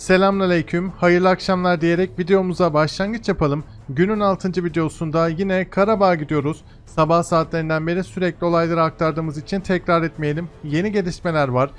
Selamünaleyküm, hayırlı akşamlar diyerek videomuza başlangıç yapalım. Günün 6. videosunda yine Karabağ'a gidiyoruz. Sabah saatlerinden beri sürekli olayları aktardığımız için tekrar etmeyelim. Yeni gelişmeler var.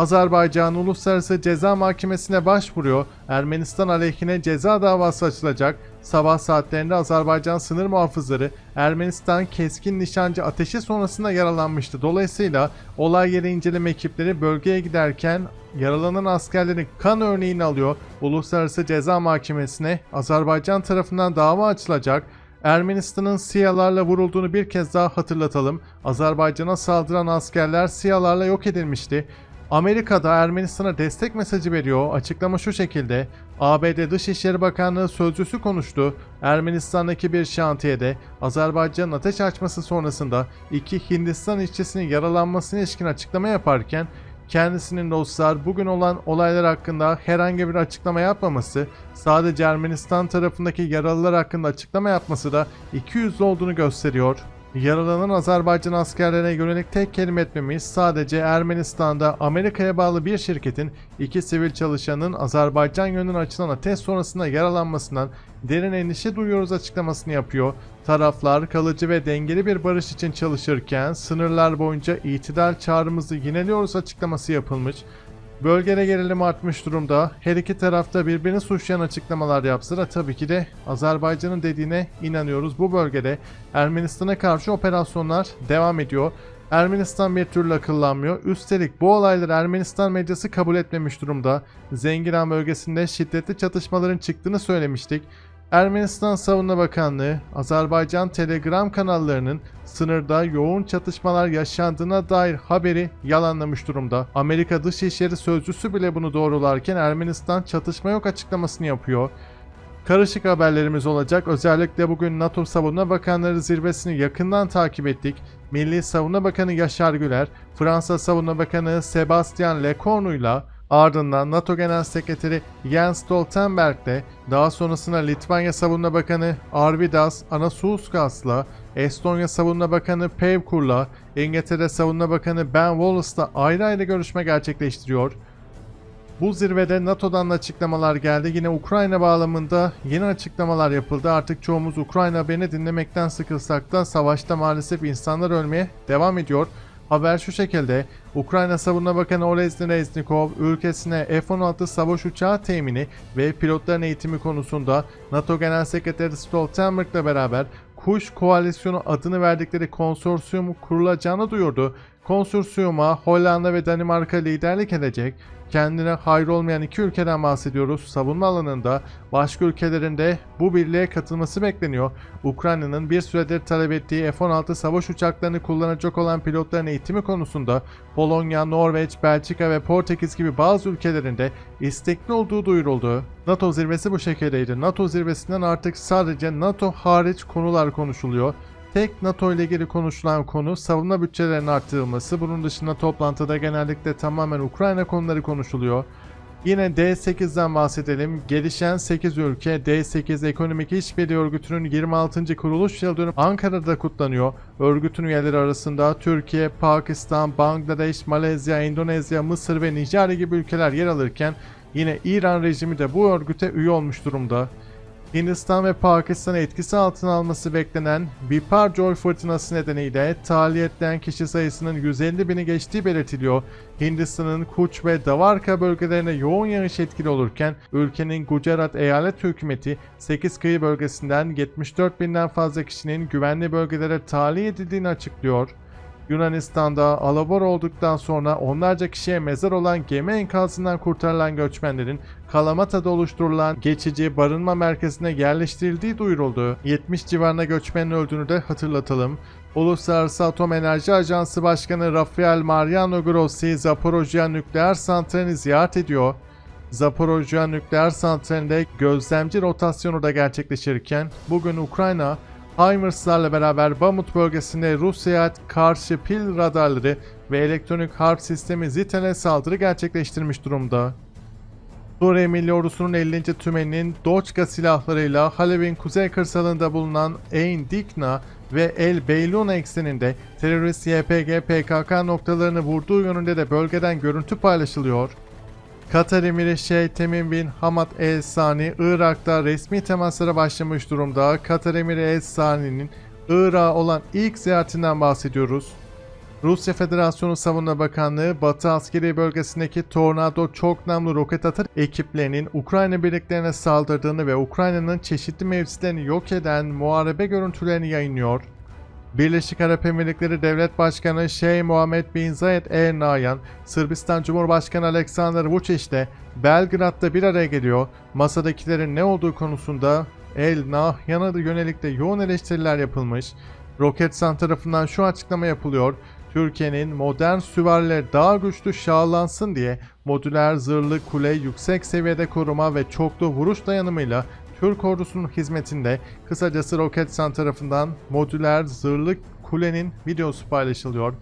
Azerbaycan Uluslararası Ceza Mahkemesi'ne başvuruyor. Ermenistan aleyhine ceza davası açılacak. Sabah saatlerinde Azerbaycan sınır muhafızları Ermenistan keskin nişancı ateşi sonrasında yaralanmıştı. Dolayısıyla olay yeri inceleme ekipleri bölgeye giderken yaralanan askerlerin kan örneğini alıyor. Uluslararası Ceza Mahkemesi'ne Azerbaycan tarafından dava açılacak. Ermenistan'ın SİHA'larla vurulduğunu bir kez daha hatırlatalım. Azerbaycan'a saldıran askerler SİHA'larla yok edilmişti. Amerika'da Ermenistan'a destek mesajı veriyor. Açıklama şu şekilde. ABD Dışişleri Bakanlığı sözcüsü konuştu. Ermenistan'daki bir şantiyede Azerbaycan'ın ateş açması sonrasında iki Hindistan işçisinin yaralanmasına ilişkin açıklama yaparken kendisinin dostlar bugün olan olaylar hakkında herhangi bir açıklama yapmaması, sadece Ermenistan tarafındaki yaralılar hakkında açıklama yapması da 200 olduğunu gösteriyor. Yaralanan Azerbaycan askerlerine yönelik tek kelime etmemiz sadece Ermenistan'da Amerika'ya bağlı bir şirketin iki sivil çalışanın Azerbaycan yönünden açılan ateş sonrasında yaralanmasından derin endişe duyuyoruz açıklamasını yapıyor. Taraflar kalıcı ve dengeli bir barış için çalışırken sınırlar boyunca itidal çağrımızı yineliyoruz açıklaması yapılmış. Bölgede gerilim artmış durumda. Her iki tarafta birbirini suçlayan açıklamalar yapsa da tabii ki de Azerbaycan'ın dediğine inanıyoruz. Bu bölgede Ermenistan'a karşı operasyonlar devam ediyor. Ermenistan bir türlü akıllanmıyor. Üstelik bu olayları Ermenistan medyası kabul etmemiş durumda. Zengiran bölgesinde şiddetli çatışmaların çıktığını söylemiştik. Ermenistan Savunma Bakanlığı, Azerbaycan Telegram kanallarının sınırda yoğun çatışmalar yaşandığına dair haberi yalanlamış durumda. Amerika Dışişleri Sözcüsü bile bunu doğrularken Ermenistan çatışma yok açıklamasını yapıyor. Karışık haberlerimiz olacak. Özellikle bugün NATO Savunma Bakanları zirvesini yakından takip ettik. Milli Savunma Bakanı Yaşar Güler, Fransa Savunma Bakanı Sebastian Lecornu ile ardından NATO Genel Sekreteri Jens Stoltenberg'le daha sonrasında Litvanya Savunma Bakanı Arvidas Anasuskas'la Estonya Savunma Bakanı Pevkur'la İngiltere Savunma Bakanı Ben Wallace'la ayrı ayrı görüşme gerçekleştiriyor. Bu zirvede NATO'dan da açıklamalar geldi. Yine Ukrayna bağlamında yeni açıklamalar yapıldı. Artık çoğumuz Ukrayna haberini dinlemekten sıkılsak da savaşta maalesef insanlar ölmeye devam ediyor. Haber şu şekilde. Ukrayna Savunma Bakanı Olesin Reznikov ülkesine F-16 savaş uçağı temini ve pilotların eğitimi konusunda NATO Genel Sekreteri Stoltenberg'le beraber Kuş Koalisyonu adını verdikleri konsorsiyum kurulacağını duyurdu. Konsorsiyuma Hollanda ve Danimarka liderlik edecek. Kendine hayır olmayan iki ülkeden bahsediyoruz. Savunma alanında başka ülkelerinde bu birliğe katılması bekleniyor. Ukrayna'nın bir süredir talep ettiği F-16 savaş uçaklarını kullanacak olan pilotların eğitimi konusunda Polonya, Norveç, Belçika ve Portekiz gibi bazı ülkelerinde istekli olduğu duyuruldu. NATO zirvesi bu şekildeydi. NATO zirvesinden artık sadece NATO hariç konular konuşuluyor. Tek NATO ile ilgili konuşulan konu savunma bütçelerinin arttırılması. Bunun dışında toplantıda genellikle tamamen Ukrayna konuları konuşuluyor. Yine D8'den bahsedelim. Gelişen 8 ülke D8 Ekonomik İşbirliği Örgütü'nün 26. kuruluş yıl dönümü Ankara'da kutlanıyor. Örgütün üyeleri arasında Türkiye, Pakistan, Bangladeş, Malezya, Endonezya, Mısır ve Nijerya gibi ülkeler yer alırken yine İran rejimi de bu örgüte üye olmuş durumda. Hindistan ve Pakistan'ı etkisi altına alması beklenen Biparjoy fırtınası nedeniyle tahliye edilen kişi sayısının 150 bini geçtiği belirtiliyor. Hindistan'ın Kuch ve Davarka bölgelerine yoğun yağış etkili olurken ülkenin Gujarat eyalet hükümeti 8 kıyı bölgesinden 74 binden fazla kişinin güvenli bölgelere tahliye edildiğini açıklıyor. Yunanistan'da alabor olduktan sonra onlarca kişiye mezar olan gemi enkazından kurtarılan göçmenlerin Kalamata'da oluşturulan geçici barınma merkezine yerleştirildiği duyuruldu. 70 civarında göçmenin öldüğünü de hatırlatalım. Uluslararası Atom Enerji Ajansı Başkanı Rafael Mariano Grossi Zaporojye nükleer santralini ziyaret ediyor. Zaporojye nükleer santralinde gözlemci rotasyonu da gerçekleşirken bugün Ukrayna HIMARS'larla beraber Bamut bölgesinde Rusya'ya karşı pil radarları ve elektronik harp sistemi Zitel'e saldırı gerçekleştirmiş durumda. Suriye Milli Ordusu'nun 50. tümeninin Doçka silahlarıyla Halep'in kuzey kırsalında bulunan Ain Dikna ve El Beyluna ekseninde terörist YPG PKK noktalarını vurduğu yönünde de bölgeden görüntü paylaşılıyor. Katar Emiri Şeyh Temim bin Hamad El Sani Irak'ta resmi temaslara başlamış durumda. Katar Emiri El Sani'nin Irak'a olan ilk ziyaretinden bahsediyoruz. Rusya Federasyonu Savunma Bakanlığı, Batı askeri bölgesindeki Tornado çok namlu roket atar ekiplerinin Ukrayna birliklerine saldırdığını ve Ukrayna'nın çeşitli mevzilerini yok eden muharebe görüntülerini yayınlıyor. Birleşik Arap Emirlikleri Devlet Başkanı Şeyh Muhammed Bin Zayed El Nahyan, Sırbistan Cumhurbaşkanı Aleksandar Vučić ile Belgrad'da bir araya geliyor. Masadakilerin ne olduğu konusunda El Nahyan'a da yönelik de yoğun eleştiriler yapılmış. Roketsan tarafından şu açıklama yapılıyor. Türkiye'nin modern süvarileri daha güçlü şahlansın diye modüler zırhlı kule yüksek seviyede koruma ve çoklu vuruş dayanımıyla Türk ordusunun hizmetinde kısacası Roketsan tarafından modüler zırhlı kulenin videosu paylaşılıyor.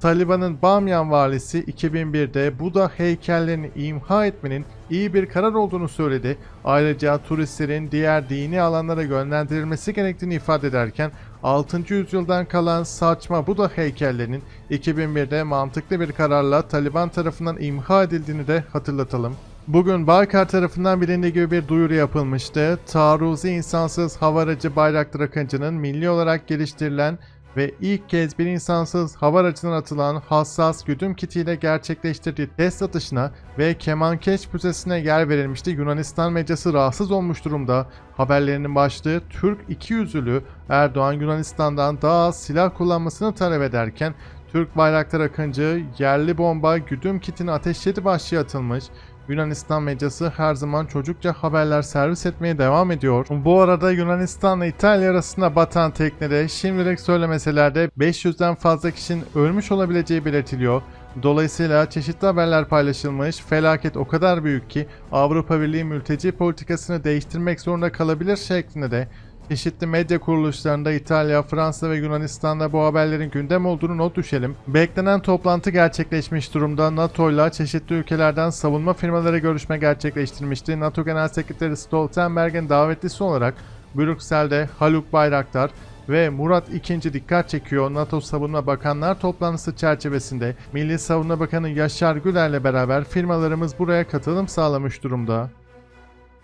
Taliban'ın Bamyan valisi 2001'de Buda heykellerini imha etmenin iyi bir karar olduğunu söyledi. Ayrıca turistlerin diğer dini alanlara yönlendirilmesi gerektiğini ifade ederken 6. yüzyıldan kalan saçma Buda heykellerinin 2001'de mantıklı bir kararla Taliban tarafından imha edildiğini de hatırlatalım. Bugün Baykar tarafından bilindiği gibi bir duyuru yapılmıştı. Taarruzi insansız hava aracı Bayraktar Akıncı'nın milli olarak geliştirilen ve ilk kez bir insansız hava aracından atılan hassas güdüm kitiyle gerçekleştirdiği test atışına ve Kemankeş Müzesi'ne yer verilmişti. Yunanistan medyası rahatsız olmuş durumda. Haberlerinin başlığı Türk ikiyüzlülüğü Erdoğan Yunanistan'dan daha az silah kullanmasını talep ederken Türk Bayraktar Akıncı yerli bomba güdüm kitini ateşledi başlığı atılmış. Yunanistan medyası her zaman çocukça haberler servis etmeye devam ediyor. Bu arada Yunanistan ile İtalya arasında batan teknede şimdilik söylemeseler de 500'den fazla kişinin ölmüş olabileceği belirtiliyor. Dolayısıyla çeşitli haberler paylaşılmış. Felaket o kadar büyük ki Avrupa Birliği mülteci politikasını değiştirmek zorunda kalabilir şeklinde de Çeşitli medya kuruluşlarında İtalya, Fransa ve Yunanistan'da bu haberlerin gündem olduğunu not düşelim. Beklenen toplantı gerçekleşmiş durumda. NATO ile çeşitli ülkelerden savunma firmaları görüşme gerçekleştirmişti. NATO Genel Sekreteri Stoltenberg'in davetlisi olarak Brüksel'de Haluk Bayraktar ve Murat II dikkat çekiyor. NATO Savunma Bakanlar toplantısı çerçevesinde Milli Savunma Bakanı Yaşar Güler'le beraber firmalarımız buraya katılım sağlamış durumda.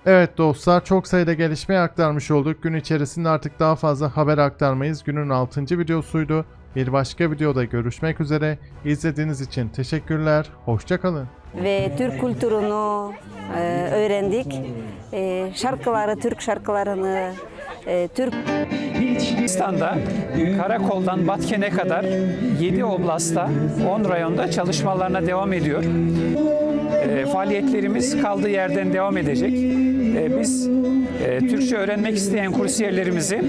Evet dostlar çok sayıda gelişmeyi aktarmış olduk. Gün içerisinde artık daha fazla haber aktarmayız. Günün 6. videosuydu. Bir başka videoda görüşmek üzere. İzlediğiniz için teşekkürler. Hoşçakalın. ve Türk kültürünü e, öğrendik. E, şarkıları, Türk şarkılarını, e, Türk Yunanistan'da Karakol'dan Batken'e kadar 7 oblasta 10 rayonda çalışmalarına devam ediyor. E, faaliyetlerimiz kaldığı yerden devam edecek. E, biz e, Türkçe öğrenmek isteyen kursiyerlerimizi